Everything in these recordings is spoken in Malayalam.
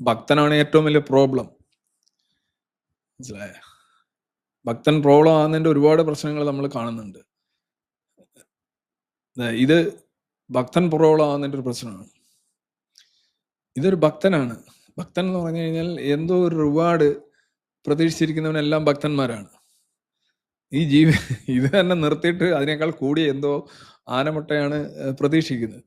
ഭക്തനാണ് ഏറ്റവും വലിയ പ്രോബ്ലം മനസ്സിലായ? ഭക്തൻ പ്രോബ്ലം ആകുന്നതിന്റെ ഒരുപാട് പ്രശ്നങ്ങൾ നമ്മൾ കാണുന്നുണ്ട്. ഇത് ഭക്തൻ പ്രോബ്ലം ആകുന്നതിന്റെ ഒരു പ്രശ്നമാണ്. ഇതൊരു ഭക്തനാണ്. ഭക്തൻ എന്ന് പറഞ്ഞു കഴിഞ്ഞാൽ എന്തോ ഒരു റിവാർഡ് പ്രതീക്ഷിച്ചിരിക്കുന്നവനെല്ലാം ഭക്തന്മാരാണ്. ഈ ജീവി ഇത് തന്നെ നിർത്തിയിട്ട് അതിനേക്കാൾ കൂടിയ എന്തോ ആനമുട്ടയാണ് പ്രതീക്ഷിക്കുന്നത്.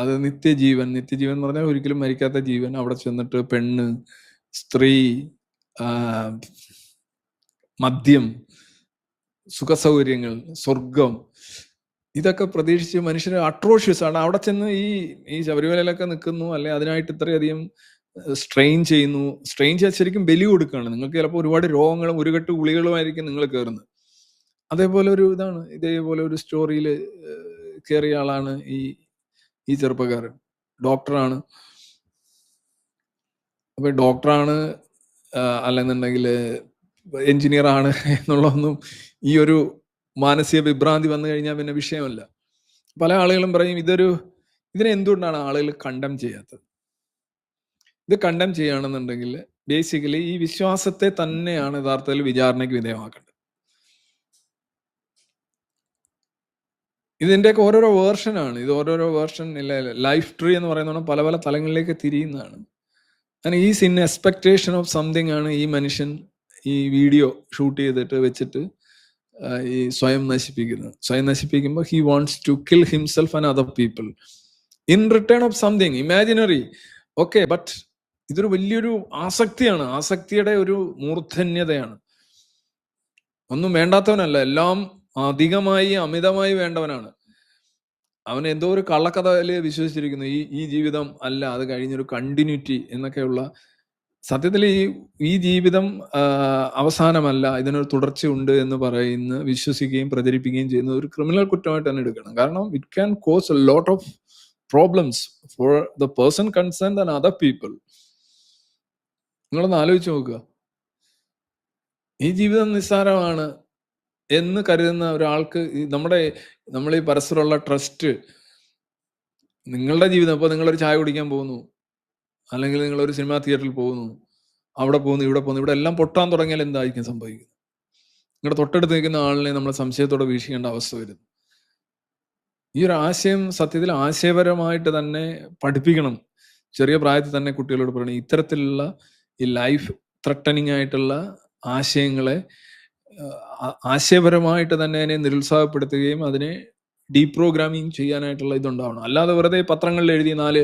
അത് നിത്യജീവൻ. നിത്യജീവൻ എന്ന് പറഞ്ഞാൽ ഒരിക്കലും മരിക്കാത്ത ജീവൻ. അവിടെ ചെന്നിട്ട് പെണ്ണ് സ്ത്രീ മദ്യം സുഖസൗകര്യങ്ങൾ സ്വർഗം ഇതൊക്കെ പ്രതീക്ഷിച്ച് മനുഷ്യർ അട്രോഷ്യസ് ആണ്. അവിടെ ചെന്ന് ഈ ഈ ശബരിമലയിലൊക്കെ നിൽക്കുന്നു അല്ലെ അതിനായിട്ട് ഇത്രയധികം സ്ട്രെയിൻ ചെയ്യുന്നു. സ്ട്രെയിൻ ചെയ്യാൻ ശരിക്കും ബലി കൊടുക്കുകയാണ്. നിങ്ങൾക്ക് ചിലപ്പോൾ ഒരുപാട് രോഗങ്ങളും ഒരു കെട്ട് ഗുളികളുമായിരിക്കും നിങ്ങൾ കയറുന്നത് അതേപോലെ ഒരു ഇതാണ്. ഇതേപോലെ ഒരു സ്റ്റോറിയിൽ കയറിയ ആളാണ് ഈ ഈ ചെറുപ്പക്കാരൻ. ഡോക്ടറാണ്. അപ്പൊ ഡോക്ടറാണ് അല്ലെന്നുണ്ടെങ്കിൽ എഞ്ചിനീയർ ആണ് എന്നുള്ളതൊന്നും ഈ ഒരു മാനസിക വിഭ്രാന്തി വന്നു കഴിഞ്ഞാൽ പിന്നെ വിഷയമല്ല. പല ആളുകളും പറയും ഇതൊരു ഇതിനെ എന്തുകൊണ്ടാണ് ആളുകൾ കണ്ടം ചെയ്യാത്തത്? ഇത് കണ്ടം ചെയ്യുകയാണെന്നുണ്ടെങ്കിൽ ബേസിക്കലി ഈ വിശ്വാസത്തെ തന്നെയാണ് യഥാർത്ഥത്തിൽ വിചാരണയ്ക്ക് വിധേയമാക്കേണ്ടത്. ഇതിന്റെയൊക്കെ ഓരോരോ വേർഷനാണ് ഇത് ഓരോരോ വേർഷൻ ഇല്ല ലൈഫ് ട്രീ എന്ന് പറയുന്ന പല പല തലങ്ങളിലേക്ക് തിരിയുന്നതാണ്. അങ്ങനെ ഈ സിൻ എക്സ്പെക്ടേഷൻ ഓഫ് സംതിങ് ആണ് ഈ മനുഷ്യൻ ഈ വീഡിയോ ഷൂട്ട് ചെയ്തിട്ട് വെച്ചിട്ട് ഈ സ്വയം നശിപ്പിക്കുന്നത്. സ്വയം നശിപ്പിക്കുമ്പോൾ he wants to kill himself and other people in return of something imaginary okay but ഇതൊരു വലിയൊരു ആസക്തിയാണ്. ആസക്തിയുടെ ഒരു മൂർധന്യതയാണ്. ഒന്നും വേണ്ടാത്തവനല്ല. എല്ലാം അധികമായി അമിതമായി വേണ്ടവനാണ്. അവൻ എന്തോ ഒരു കള്ളക്കഥയിൽ വിശ്വസിച്ചിരിക്കുന്നു. ഈ ഈ ജീവിതം അല്ല അത് കഴിഞ്ഞൊരു കണ്ടിന്യൂറ്റി എന്നൊക്കെയുള്ള സത്യത്തിൽ ഈ ഈ ജീവിതം അവസാനമല്ല ഇതിനൊരു തുടർച്ചയുണ്ട് എന്ന് പറയുന്ന വിശ്വസിക്കുകയും പ്രചരിപ്പിക്കുകയും ചെയ്യുന്ന ഒരു ക്രിമിനൽ കുറ്റമായിട്ട് തന്നെ എടുക്കണം. കാരണം it can cause a lot of problems for the person concern and other people നിങ്ങളൊന്ന് ആലോചിച്ച് നോക്കുക. ഈ ജീവിതം നിസ്സാരമാണ്. എന്ന് കരുതുന്ന ഒരാൾക്ക് നമ്മുടെ നമ്മൾ ഈ പരസ്പരമുള്ള ട്രസ്റ്റ് നിങ്ങളുടെ ജീവിതം ഇപ്പോൾ നിങ്ങളൊരു ചായ കുടിക്കാൻ പോകുന്നു. അല്ലെങ്കിൽ നിങ്ങൾ ഒരു സിനിമാ തിയേറ്ററിൽ പോകുന്നു. അവിടെ പോകുന്നു ഇവിടെ പോകുന്നു ഇവിടെ എല്ലാം പൊട്ടാൻ തുടങ്ങിയാൽ എന്തായിരിക്കും സംഭവിക്കുന്നത്? നിങ്ങളുടെ തൊട്ടടുത്ത് നിൽക്കുന്ന ആളിനെ നമ്മൾ സംശയത്തോടെ വീക്ഷിക്കേണ്ട അവസ്ഥ വരുന്നു. ഈ ഒരു ആശയം സത്യത്തിൽ ആശയപരമായിട്ട് തന്നെ പഠിപ്പിക്കണം. ചെറിയ പ്രായത്തിൽ തന്നെ കുട്ടികളോട് പറയണം. ഇത്തരത്തിലുള്ള ഈ ലൈഫ് ത്രട്ടനിങ് ആയിട്ടുള്ള ആശയങ്ങളെ ആശയപരമായിട്ട് തന്നെ അതിനെ നിരുത്സാഹപ്പെടുത്തുകയും അതിനെ ഡീപ്രോഗ്രാമിങ് ചെയ്യാനായിട്ടുള്ള ഇതുണ്ടാവണം. അല്ലാതെ വെറുതെ പത്രങ്ങളിൽ എഴുതി നാല്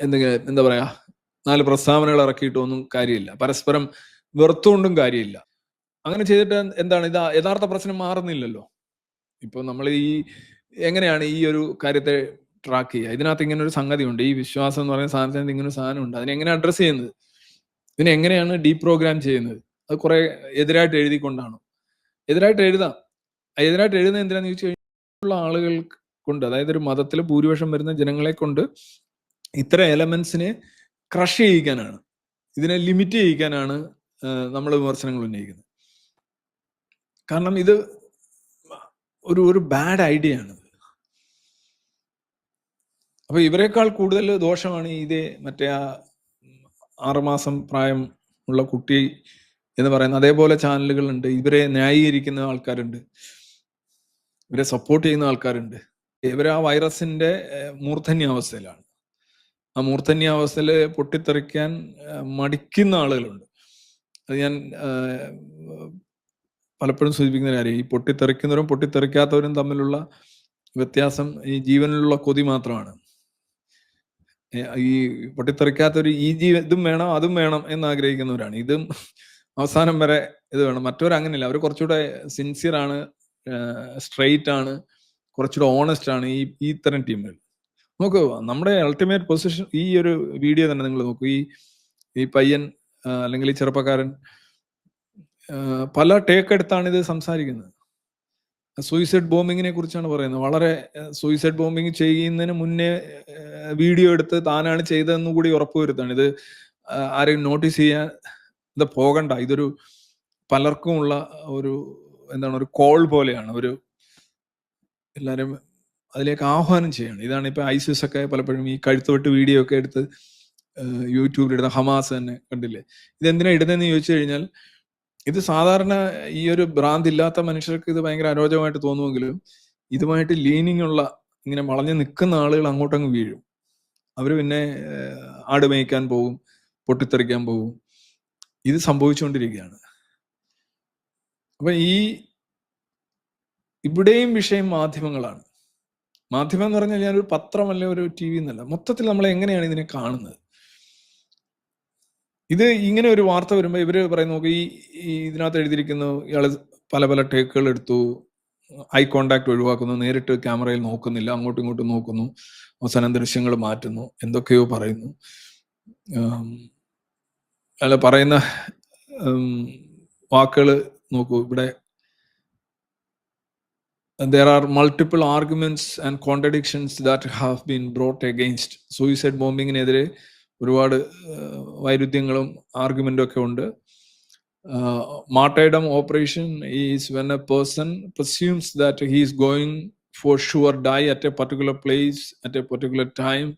എന്തെങ്കിലും എന്താ പറയാ നാല് പ്രസ്താവനകൾ ഇറക്കിയിട്ടൊന്നും കാര്യമില്ല. പരസ്പരം വെറുത്തുകൊണ്ടും കാര്യമില്ല. അങ്ങനെ ചെയ്തിട്ട് എന്താണ് ഇത് യഥാർത്ഥ പ്രശ്നം മാറുന്നില്ലല്ലോ. ഇപ്പൊ നമ്മൾ ഈ എങ്ങനെയാണ് ഈ ഒരു കാര്യത്തെ ട്രാക്ക് ചെയ്യുക? ഇതിനകത്ത് ഇങ്ങനെ ഒരു സംഗതി ഉണ്ട് ഈ വിശ്വാസം എന്ന് പറയുന്ന സാധനത്തിന് ഇങ്ങനെ ഒരു സാധനം ഉണ്ട് അതിനെ എങ്ങനെ അഡ്രസ്സ് ചെയ്യുന്നത്? ഇതിനെ എങ്ങനെയാണ് ഡീപ്രോഗ്രാം ചെയ്യുന്നത്? അത് കുറെ എതിരായിട്ട് എഴുതിക്കൊണ്ടാണ്. എതിരായിട്ട് എഴുതാം. എതിരായിട്ട് എഴുതുന്നത് എന്തിനാന്ന് ചോദിച്ചു കഴിഞ്ഞാൽ ആളുകൾ കൊണ്ട് അതായത് ഒരു മതത്തിൽ ഭൂരിപക്ഷം വരുന്ന ജനങ്ങളെ കൊണ്ട് ഇത്തരം എലമെന്റ്സിനെ ക്രഷ് ചെയ്യിക്കാനാണ്. ഇതിനെ ലിമിറ്റ് ചെയ്യിക്കാനാണ് നമ്മൾ വിമർശനങ്ങൾ ഉന്നയിക്കുന്നത്. കാരണം ഇത് ഒരു ഒരു ബാഡ് ഐഡിയ ആണ്. അപ്പൊ ഇവരെക്കാൾ കൂടുതൽ ദോഷമാണ് ഇതേ മറ്റേ ആ ആറുമാസം പ്രായം ഉള്ള കുട്ടി എന്ന് പറയുന്ന അതേപോലെ ചാനലുകളുണ്ട്. ഇവരെ ന്യായീകരിക്കുന്ന ആൾക്കാരുണ്ട്. ഇവരെ സപ്പോർട്ട് ചെയ്യുന്ന ആൾക്കാരുണ്ട്. ഇവർ ആ വൈറസിന്റെ മൂർധന്യാവസ്ഥയിലാണ്. ആ മൂർധന്യാവസ്ഥയിൽ പൊട്ടിത്തെറിക്കാൻ മടിക്കുന്ന ആളുകളുണ്ട്. അത് ഞാൻ പലപ്പോഴും സൂചിപ്പിക്കുന്ന കാര്യം. ഈ പൊട്ടിത്തെറിക്കുന്നവരും പൊട്ടിത്തെറിക്കാത്തവരും തമ്മിലുള്ള വ്യത്യാസം ഈ ജീവനിലുള്ള കൊതി മാത്രമാണ്. ഈ പൊട്ടിത്തെറിക്കാത്തൊരു ഈ ജീവ ഇതും വേണം അതും വേണം എന്ന് ആഗ്രഹിക്കുന്നവരാണ്. ഇതും അവസാനം വരെ ഇത് വേണം. മറ്റവർ അങ്ങനെയല്ല. അവർ കുറച്ചുകൂടെ സിൻസിയർ ആണ് സ്ട്രെയിറ്റ് ആണ് കുറച്ചുകൂടെ ഓണസ്റ്റ് ആണ് ഈ ഈ ഇത്തരം ടീമുകൾ നോക്കൂ നമ്മുടെ അൾട്ടിമേറ്റ് പൊസിഷൻ ഈ ഒരു വീഡിയോ തന്നെ നിങ്ങൾ നോക്കൂ. ഈ ഈ പയ്യൻ അല്ലെങ്കിൽ ഈ ചെറുപ്പക്കാരൻ പല ടേക്ക് എടുത്താണ് ഇത് സംസാരിക്കുന്നത്. സൂയിസൈഡ് ബോംബിങ്ങിനെ കുറിച്ചാണ് പറയുന്നത്. വളരെ സൂയിസൈഡ് ബോംബിങ് ചെയ്യുന്നതിന് മുന്നേ വീഡിയോ എടുത്ത് താനാണ് ചെയ്തതെന്ന് കൂടി ഉറപ്പുവരുത്താണ് ഇത് ആരെയും നോട്ടീസ് ചെയ്യാൻ ഇത് പോകണ്ട. ഇതൊരു പലർക്കുമുള്ള ഒരു എന്താണ് ഒരു കോൾ പോലെയാണ്. ഒരു എല്ലാവരും അതിലേക്ക് ആഹ്വാനം ചെയ്യണം. ഇതാണ് ഇപ്പൊ ഐസിസ് ഒക്കെ പലപ്പോഴും ഈ കഴുത്തുവിട്ട് വീഡിയോ ഒക്കെ എടുത്ത് യൂട്യൂബിൽ ഇടുന്ന ഹമാസ് തന്നെ കണ്ടില്ലേ? ഇതെന്തിനാ ഇടുന്നതെന്ന് ചോദിച്ചു കഴിഞ്ഞാൽ ഇത് സാധാരണ ഈ ഒരു ഭ്രാന്ത് ഇല്ലാത്ത മനുഷ്യർക്ക് ഇത് ഭയങ്കര അരോചകമായിട്ട് തോന്നുമെങ്കിലും ഇതുമായിട്ട് ലീനിങ് ഉള്ള ഇങ്ങനെ വളഞ്ഞു നിൽക്കുന്ന ആളുകൾ അങ്ങോട്ടങ്ങ് വീഴും. അവർ പിന്നെ ആട് മേയ്ക്കാൻ പോകും പൊട്ടിത്തെറിക്കാൻ പോകും ഇത് സംഭവിച്ചുകൊണ്ടിരിക്കുകയാണ്. അപ്പൊ ഈ ഇവിടെയും വിഷയം മാധ്യമങ്ങളാണ്. മാധ്യമം എന്ന് പറഞ്ഞാൽ ഞാനൊരു പത്രമല്ല ഒരു ടി വി എന്നല്ല. മൊത്തത്തിൽ നമ്മൾ എങ്ങനെയാണ് ഇതിനെ കാണുന്നത്? ഇത് ഇങ്ങനെ ഒരു വാർത്ത വരുമ്പോൾ ഇവർ പറയുന്നു നോക്ക് ഈ ഇതിനകത്ത് എഴുതിയിരിക്കുന്നു ഇയാൾ പല പല ടേക്കുകൾ എടുത്തു ഐ കോണ്ടാക്ട് ഒഴിവാക്കുന്നു നേരിട്ട് ക്യാമറയിൽ നോക്കുന്നില്ല അങ്ങോട്ടും ഇങ്ങോട്ടും നോക്കുന്നു അവസാനം ദൃശ്യങ്ങൾ മാറ്റുന്നു എന്തൊക്കെയോ പറയുന്നു. ഉം, അയാൾ പറയുന്ന വാക്കുകൾ നോക്കൂ ഇവിടെ there are multiple arguments and contradictions that have been brought against suicide bombing നെതിരെ ഒരുപാട് വൈരുദ്ധ്യങ്ങളും ആർഗ്യുമെന്റും ഒക്കെ ഉണ്ട് martyrdom operation is when a person presumes that he is going for sure die at a particular place at a particular time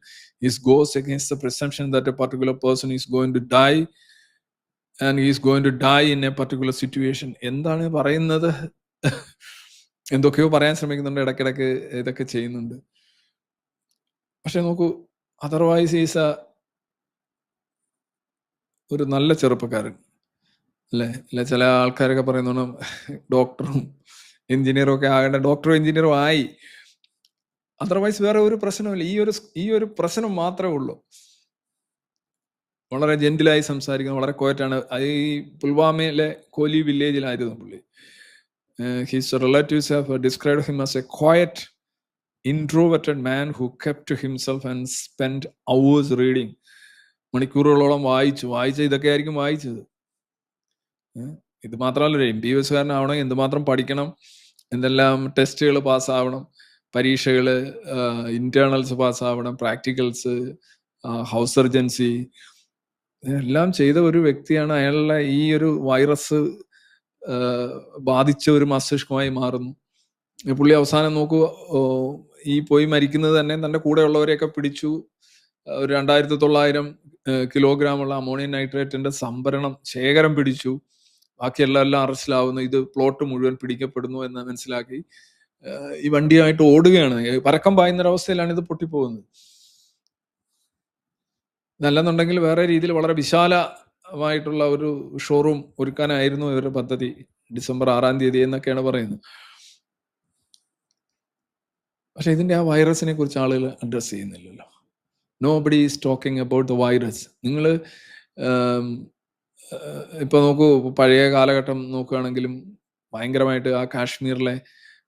this goes against the presumption that a particular person is going to die and he is to die in a particular situation എന്താണ് പറയുന്നത്? എന്തൊക്കെയോ പറയാൻ ശ്രമിക്കുന്നുണ്ട് ഇടയ്ക്കിടയ്ക്ക് ഇതൊക്കെ ചെയ്യുന്നുണ്ട്. പക്ഷെ നോക്കൂ അതർവൈസ് ഈസ് ഒരു നല്ല ചെറുപ്പക്കാരൻ. അല്ലെ? അല്ലെ? ചില ആൾക്കാരൊക്കെ പറയുന്ന ഡോക്ടറും എഞ്ചിനീയറും ഒക്കെ ആകേണ്ട ഡോക്ടറും എഞ്ചിനീയറും ആയി. അതർവൈസ് വേറെ ഒരു പ്രശ്നമില്ല ഈ ഒരു ഈ ഒരു പ്രശ്നം മാത്രമേ ഉള്ളൂ. വളരെ ജെന്റിലായി സംസാരിക്കുന്നത് വളരെ കോയറ്റാണ് അത് ഈ പുൽവാമയിലെ കോലി വില്ലേജിലായിരുന്നു പുള്ളി. His relatives have describe him as a quiet introverted man who kept to himself and spend hours reading മണിക്കൂറുകളോളം വായിച്ചു. വായിച്ച ഇതൊക്കെ ആയിരിക്കും വായിച്ചത്. ഇത് മാത്രമല്ല എം ബി കാരനാവണം എന്തുമാത്രം പഠിക്കണം എന്തെല്ലാം ടെസ്റ്റുകൾ പാസ്സാവണം പരീക്ഷകൾ ഇന്റേണൽസ് പാസ്സാവണം പ്രാക്ടിക്കൽസ് ഹൗസ് സർജൻസി എല്ലാം ചെയ്ത ഒരു വ്യക്തിയാണ് അയാളുടെ ഈ ഒരു വൈറസ് ബാധിച്ച ഒരു മസ്തിഷ്കമായി മാറുന്നു. പുള്ളി അവസാനം നോക്കൂ ഈ പോയി മരിക്കുന്നത് തന്നെ തന്റെ കൂടെയുള്ളവരെയൊക്കെ പിടിച്ചു. ഒരു രണ്ടായിരത്തി തൊള്ളായിരം കിലോഗ്രാം ഉള്ള അമോണിയം നൈട്രേറ്റിന്റെ സംഭരണം ശേഖരം പിടിച്ചു. ബാക്കിയെല്ലാം എല്ലാം അറസ്റ്റിലാവുന്നു. ഇത് പ്ലോട്ട് മുഴുവൻ പിടിക്കപ്പെടുന്നു എന്ന് മനസ്സിലാക്കി. ഈ വണ്ടിയായിട്ട് ഓടുകയാണ്. പരക്കം പായുന്ന ഒരവസ്ഥയിലാണ് ഇത് പൊട്ടിപ്പോകുന്നത്. നല്ലെന്നുണ്ടെങ്കിൽ വേറെ രീതിയിൽ വളരെ വിശാലമായിട്ടുള്ള ഒരു ഷോറൂം ഒരുക്കാനായിരുന്നു ഇവരുടെ പദ്ധതി. ഡിസംബർ ആറാം തീയതി എന്നൊക്കെയാണ് പറയുന്നത്. പക്ഷെ ഇതിന്റെ ആ വൈറസിനെ കുറിച്ച് ആളുകൾ address ചെയ്യുന്നില്ലല്ലോ. Nobody is talking about the virus നിങ്ങൾ ഇപ്പൊ നോക്കൂ പഴയ കാലഘട്ടം നോക്കുകയാണെങ്കിലും ഭയങ്കരമായിട്ട് ആ കാശ്മീരിലെ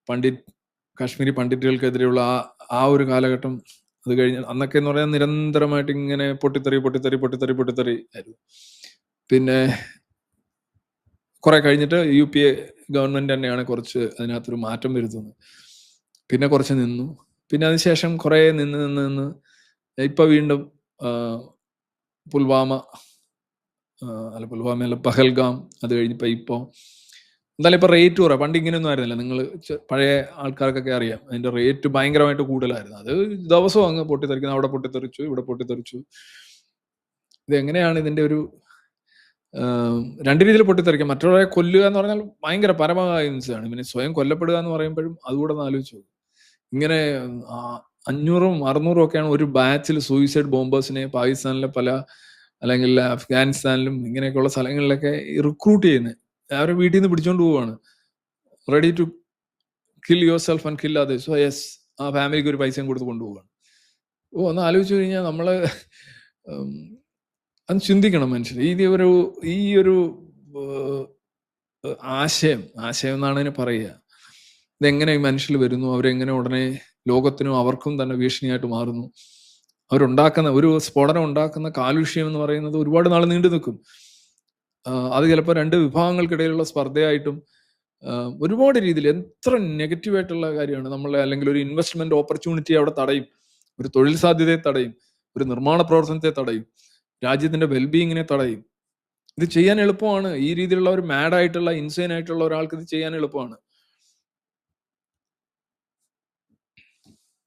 പണ്ഡിറ്റ് കാശ്മീരി പണ്ഡിറ്റുകൾക്കെതിരെയുള്ള ആ ആ ഒരു കാലഘട്ടം അത് കഴിഞ്ഞ് അന്നൊക്കെ എന്ന് പറയാൻ നിരന്തരമായിട്ട് ഇങ്ങനെ പൊട്ടിത്തെറി പൊട്ടിത്തെറി പൊട്ടിത്തെറി പൊട്ടിത്തെറി ആയിരുന്നു. പിന്നെ കുറെ കഴിഞ്ഞിട്ട് യു പി എ ഗവൺമെന്റ് തന്നെയാണ് കുറച്ച് അതിനകത്തൊരു മാറ്റം വരുത്തുന്നത്. പിന്നെ കുറച്ച് നിന്നു. പിന്നെ അതിനുശേഷം കുറെ നിന്ന് നിന്ന് നിന്ന് ഇപ്പൊ വീണ്ടും പുൽവാമ അല്ല പുൽവാമ അല്ല പഹൽഗാം അത് കഴിഞ്ഞിപ്പോ ഇപ്പോ എന്തായാലും ഇപ്പൊ റേറ്റ് കുറവ്. പണ്ട് ഇങ്ങനെയൊന്നും ആയിരുന്നില്ല. നിങ്ങൾ പഴയ ആൾക്കാർക്കൊക്കെ അറിയാം. അതിന്റെ റേറ്റ് ഭയങ്കരമായിട്ട് കൂടുതലായിരുന്നു. അത് ദിവസവും അങ്ങ് പൊട്ടിത്തെറിക്കുന്നു. അവിടെ പൊട്ടിത്തെറിച്ചു ഇവിടെ പൊട്ടിത്തെറിച്ചു. ഇത് എങ്ങനെയാണ് ഇതിന്റെ ഒരു രണ്ട് രീതിയിൽ പൊട്ടിത്തെറിക്കാം. മറ്റുള്ളവരെ കൊല്ലുക എന്ന് പറഞ്ഞാൽ ഭയങ്കര പരമഹിംസയാണ് പിന്നെ സ്വയം കൊല്ലപ്പെടുക എന്ന് പറയുമ്പോഴും അതുകൂടെ ഒന്ന് ആലോചിച്ചു ഇങ്ങനെ അഞ്ഞൂറും അറുന്നൂറും ഒക്കെയാണ് ഒരു ബാച്ചിൽ സൂയിസൈഡ് ബോംബേഴ്സിനെ പാകിസ്ഥാനിലെ പല അല്ലെങ്കിൽ അഫ്ഗാനിസ്ഥാനിലും ഇങ്ങനെയൊക്കെയുള്ള സ്ഥലങ്ങളിലൊക്കെ റിക്രൂട്ട് ചെയ്യുന്നത് അവരെ വീട്ടിൽ നിന്ന് പിടിച്ചോണ്ട് പോവാണ്. Ready to kill yourself and kill others so yes ആ ഫാമിലിക്ക് ഒരു പൈസയും കൊടുത്ത് കൊണ്ടുപോവാണ്. ഓ ഒന്ന് ആലോചിച്ച് കഴിഞ്ഞാൽ നമ്മൾ അത് ചിന്തിക്കണം മനുഷ്യർ ഈ ഒരു ഈ ഒരു ആശയം ആശയം എന്നാണ് അതിനെ പറയുക. ഇതെങ്ങനെ മനുഷ്യർ വരുന്നു? അവരെങ്ങനെ ഉടനെ ലോകത്തിനും അവർക്കും തന്നെ ഭീഷണിയായിട്ട് മാറുന്നു? അവരുണ്ടാക്കുന്ന ഒരു സ്ഫോടനം ഉണ്ടാക്കുന്ന കാലുഷ്യം എന്ന് പറയുന്നത് ഒരുപാട് നാൾ നീണ്ടു നിൽക്കും അത് ചിലപ്പോൾ രണ്ട് വിഭാഗങ്ങൾക്കിടയിലുള്ള സ്പർദ്ധയായിട്ടും ഒരുപാട് രീതിയിൽ എത്ര നെഗറ്റീവായിട്ടുള്ള കാര്യമാണ്. നമ്മളെ അല്ലെങ്കിൽ ഒരു ഇൻവെസ്റ്റ്മെന്റ് ഓപ്പർച്യൂണിറ്റി അവിടെ തടയും ഒരു തൊഴിൽ സാധ്യതയെ തടയും ഒരു നിർമ്മാണ പ്രവർത്തനത്തെ തടയും രാജ്യത്തിന്റെ വെൽബീങ്ങിനെ തടയും. ഇത് ചെയ്യാൻ എളുപ്പമാണ്. ഈ രീതിയിലുള്ള ഒരു മാഡ് ആയിട്ടുള്ള ഇൻസൈൻ ആയിട്ടുള്ള ഒരാൾക്ക് ഇത് ചെയ്യാൻ എളുപ്പമാണ്.